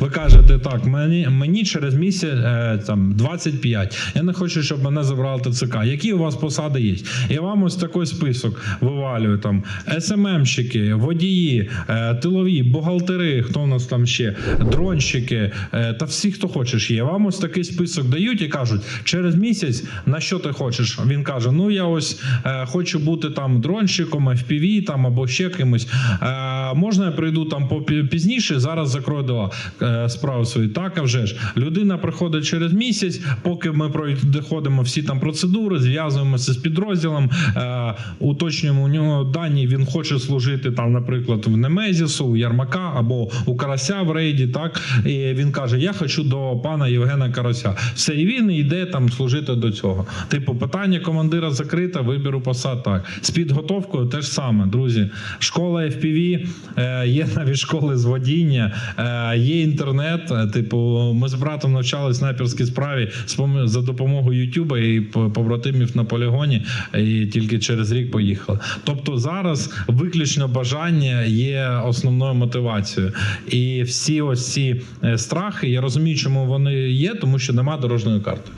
Ви кажете, так, мені, мені через місяць е, там 25. Я не хочу, щоб мене забрали ТЦК. Які у вас посади є? Я вам ось такий список вивалюю там СММщики, водії, е, тилові, бухгалтери, хто у нас там ще, дронщики е, та всі, хто хочеш є. Вам ось такий список дають і кажуть, через місяць на що ти хочеш? Він каже: Ну я ось хочу бути там дронщиком, FPV там або ще кимось. Можна я прийду там пізніше? Зараз закрою дела справи свої. Так, а вже ж людина приходить через місяць, поки ми проходимо всі там процедури, зв'язуємося з підрозділом, е, уточнюємо у нього дані. Він хоче служити там, наприклад, в Немезісу, у Ярмака або у Карася в рейді. Так і він каже: Я хочу до пана Євгена Карася. Все, і він йде там служити до цього. Типу, питання командира закрите, вибіру посад. Так з підготовкою теж саме, друзі. Школа FPV, є навіть школи з водіння, е, є інтернет. Е, Типу, ми з братом навчалися снайперській справі за допомогою Ютуба і по- побратимів на полігоні, і тільки через рік поїхали. Тобто зараз виключно бажання є основною мотивацією. І всі ось ці е, страхи, я розумію, чому вони є, тому що немає дорожньої карти.